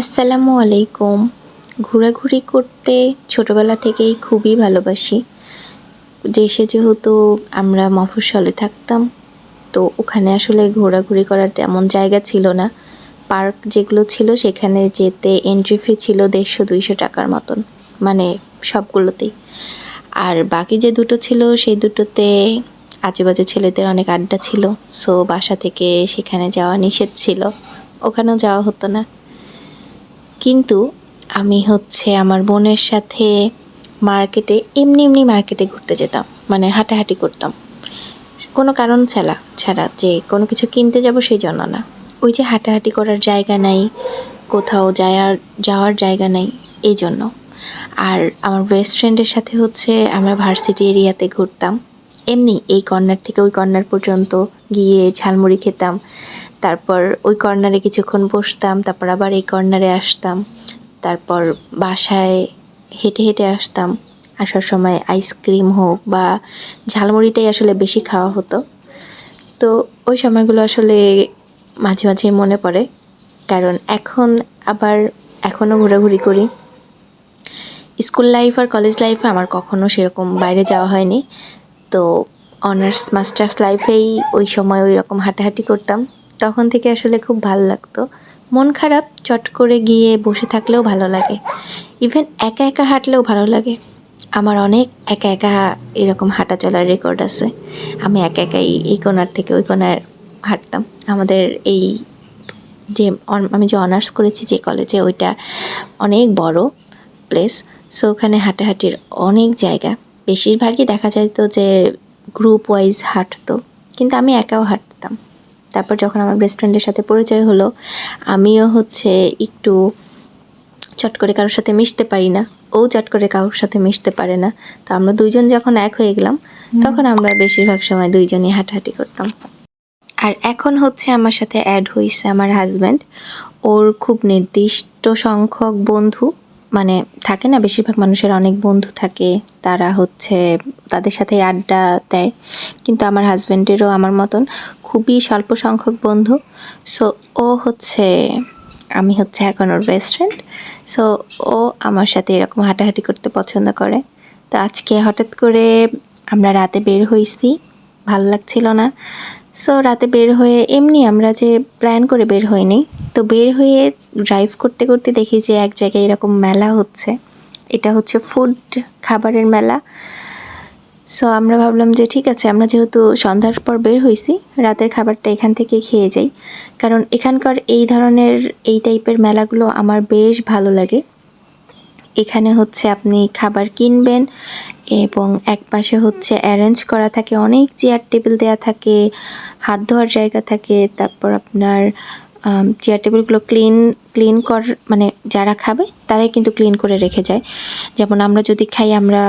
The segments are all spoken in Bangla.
আসসালামু আলাইকুম। ঘোরাঘুরি করতে ছোটোবেলা থেকেই খুবই ভালোবাসি। দেশে যেহেতু আমরা মফস্বলে থাকতাম, তো ওখানে আসলে ঘোরাঘুরি করার তেমন জায়গা ছিল না। পার্ক যেগুলো ছিল সেখানে যেতে এন্ট্রি ফি ছিল দেড়শো দুইশো টাকার মতন মানে সবগুলোতেই। আর বাকি যে দুটো ছিল, সেই দুটোতে আজেবাজে ছেলেদের অনেক আড্ডা ছিল সো বাসা থেকে সেখানে যাওয়া নিষেধ ছিল। ওখানেও যাওয়া হতো না। কিন্তু আমি হচ্ছে আমার বোনের সাথে মার্কেটে, এমনি এমনি মার্কেটে ঘুরতে যেতাম মানে হাঁটাহাঁটি করতাম। কোনো কারণ ছাড়া ছাড়া যে কোনো কিছু কিনতে যাব সেই জন্য না। ওই যে হাঁটাহাঁটি করার জায়গা নাই, কোথাও যাওয়ার যাওয়ার জায়গা নাই, এই জন্য। আর আমার বেস্ট ফ্রেন্ডের সাথে হচ্ছে আমরা ভার্সিটি এরিয়াতে ঘুরতাম। এমনি এই কর্নার থেকে ওই কর্নার পর্যন্ত গিয়ে ঝালমুড়ি খেতাম। তারপর ওই কর্নারে কিছুক্ষণ বসতাম, তারপর আবার এই কর্নারে আসতাম, তারপর বাসায় হেঁটে হেঁটে আসতাম। আসার সময় আইসক্রিম হোক বা ঝালমুড়িটাই আসলে বেশি খাওয়া হতো। তো ওই সময়গুলো আসলে মাঝে মাঝে মনে পড়ে, কারণ এখন আবার এখনও ঘোরাঘুরি করি। স্কুল লাইফ আর কলেজ লাইফে আমার কখনো সেরকম বাইরে যাওয়া হয়নি। তো অনার্স মাস্টার্স লাইফেই ওই সময় ওই রকম হাঁটাহাঁটি করতাম। তখন থেকে আসলে খুব ভালো লাগতো। মন খারাপ, চট করে গিয়ে বসে থাকলেও ভালো লাগে। ইভেন একা একা হাঁটলেও ভালো লাগে। আমার অনেক একা একা এরকম হাঁটা চলার রেকর্ড আছে। আমি একা একাই এই কোনার থেকে ওই কোনার হাঁটতাম। আমাদের এই যে আমি যে অনার্স করেছি যে কলেজে ওইটা অনেক বড় প্লেস সো ওখানে হাঁটাহাঁটির অনেক জায়গা। বেশিরভাগই দেখা যেত যে গ্রুপ ওয়াইজ হাঁটতো। কিন্তু আমি একাও হাঁটতাম। তারপর যখন আমার বেস্ট ফ্রেন্ডের সাথে পরিচয় হলো আমিও হচ্ছে একটু চট করে কারোর সাথে মিশতে পারি না। ও চট করে কারোর সাথে মিশতে পারে না। তো আমরা দুইজন যখন এক হয়ে গেলাম তখন আমরা বেশিরভাগ সময় দুইজনই হাঁটাহাঁটি করতাম। আর এখন হচ্ছে আমার সাথে অ্যাড হয়েছে আমার হাজব্যান্ড ওর খুব নির্দিষ্ট সংখ্যক বন্ধু মানে থাকে না বেশিরভাগ মানুষের অনেক বন্ধু থাকে। তারা হচ্ছে তাদের সাথে আড্ডা দেয়। কিন্তু আমার হাজব্যান্ডেরও আমার মতন খুবই স্বল্প সংখ্যক বন্ধু। সো ও হচ্ছে, আমি হচ্ছে এখন ওর বেস্ট ফ্রেন্ড সো ও আমার সাথে এরকম হাঁটাহাঁটি করতে পছন্দ করে। তো আজকে হঠাৎ করে আমরা রাতে বের হয়েছি ভালো লাগছিল না। সো রাতে বের হয়ে এমনি আমরা যে প্ল্যান করে বের হইনি, তো বের হয়ে ড্রাইভ করতে করতে দেখি যে এক জায়গায় এরকম মেলা হচ্ছে। এটা হচ্ছে ফুড খাবারের মেলা। সো আমরা ভাবলাম যে ঠিক আছে, আমরা যেহেতু সন্ধ্যার পর বের হয়েছি রাতের খাবারটা এখান থেকে খেয়ে যাই। কারণ এখানকার এই ধরনের এই টাইপের মেলাগুলো আমার বেশ ভালো লাগে। এখানে হচ্ছে আপনি খাবার কিনবেন এবং এক পাশে হচ্ছে অ্যারেঞ্জ করা থাকে, অনেক চেয়ার টেবিল দেয়া থাকে, হাত ধোয়ার জায়গা থাকে, তারপর আপনার চেয়ার টেবিলগুলো ক্লিন ক্লিন কর মানে যারা খাবে, তারাই কিন্তু ক্লিন করে রেখে যায়। যেমন আমরা যদি খাই, আমরা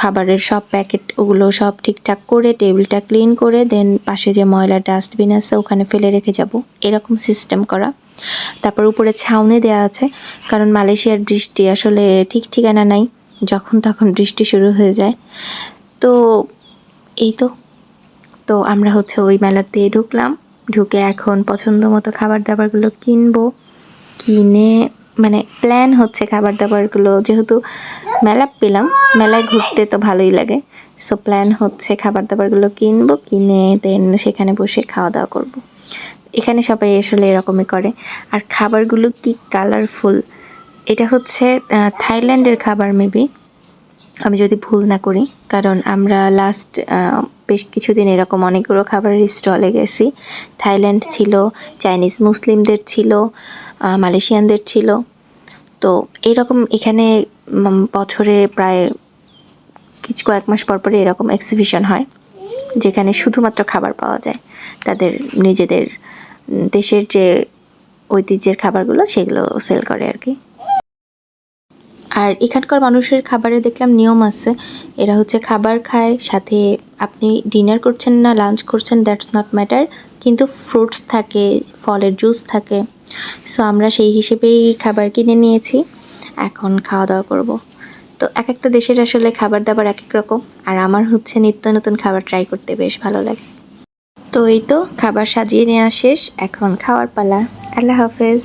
খাবারের সব প্যাকেট ওগুলো সব ঠিকঠাক করে, টেবিলটা ক্লিন করে, দেন পাশে যে ময়লা ডাস্টবিন আছে ওখানে ফেলে রেখে যাব। এরকম সিস্টেম করা। তারপর উপরে ছাউনি দেওয়া আছে, কারণ মালয়েশিয়ার বৃষ্টি আসলে ঠিক ঠিকানা নাই, যখন তখন বৃষ্টি শুরু হয়ে যায়। তো এই তো। তো আমরা হচ্ছে ওই মেলাতে ঢুকলাম। ঢুকে এখন পছন্দ মতো খাবার দাবারগুলো কিনবো। কিনে মানে প্ল্যান হচ্ছে খাবার দাবারগুলো যেহেতু মেলা পেলাম, মেলায় ঘুরতে তো ভালোই লাগে। সো প্ল্যান হচ্ছে খাবার দাবারগুলো কিনবো, কিনে দেন সেখানে বসে খাওয়া দাওয়া করব। এখানে সবাই আসলে এরকমই করে। আর খাবারগুলো কি কালারফুল এটা হচ্ছে থাইল্যান্ডের খাবার মেবি আমি যদি ভুল না করি, কারণ আমরা লাস্ট বেশ কিছুদিন এরকম অনেকগুলো খাবারের স্টলে গেছি। থাইল্যান্ড ছিল, চাইনিজ মুসলিমদের ছিল মালয়েশিয়ানদের ছিল। তো এরকম এখানে বছরে প্রায় কিছু কয়েক মাস পর পরে এরকম এক্সিবিশন হয়, যেখানে শুধুমাত্র খাবার পাওয়া যায়। তাদের নিজেদের দেশের যে ঐতিহ্যের খাবারগুলো, সেগুলো সেল করে আর কি। আর এখানকার মানুষের খাবারে দেখলাম নিয়ম আছে। এরা হচ্ছে খাবার খায়, সাথে আপনি ডিনার করছেন না লাঞ্চ করছেন দ্যাটস নট ম্যাটার কিন্তু ফ্রুটস থাকে, ফলের জুস থাকে। সো আমরা সেই হিসেবেই খাবার কিনে নিয়েছি, এখন খাওয়া দাওয়া করব। তো এক একটা দেশের আসলে খাবার দাবার এক এক রকম, আর আমার হচ্ছে নিত্য নতুন খাবার ট্রাই করতে বেশ ভালো লাগে। তো এই তো, খাবার সাজিয়ে নেওয়া শেষ, এখন খাওয়ার পালা। আল্লাহ হাফেজ।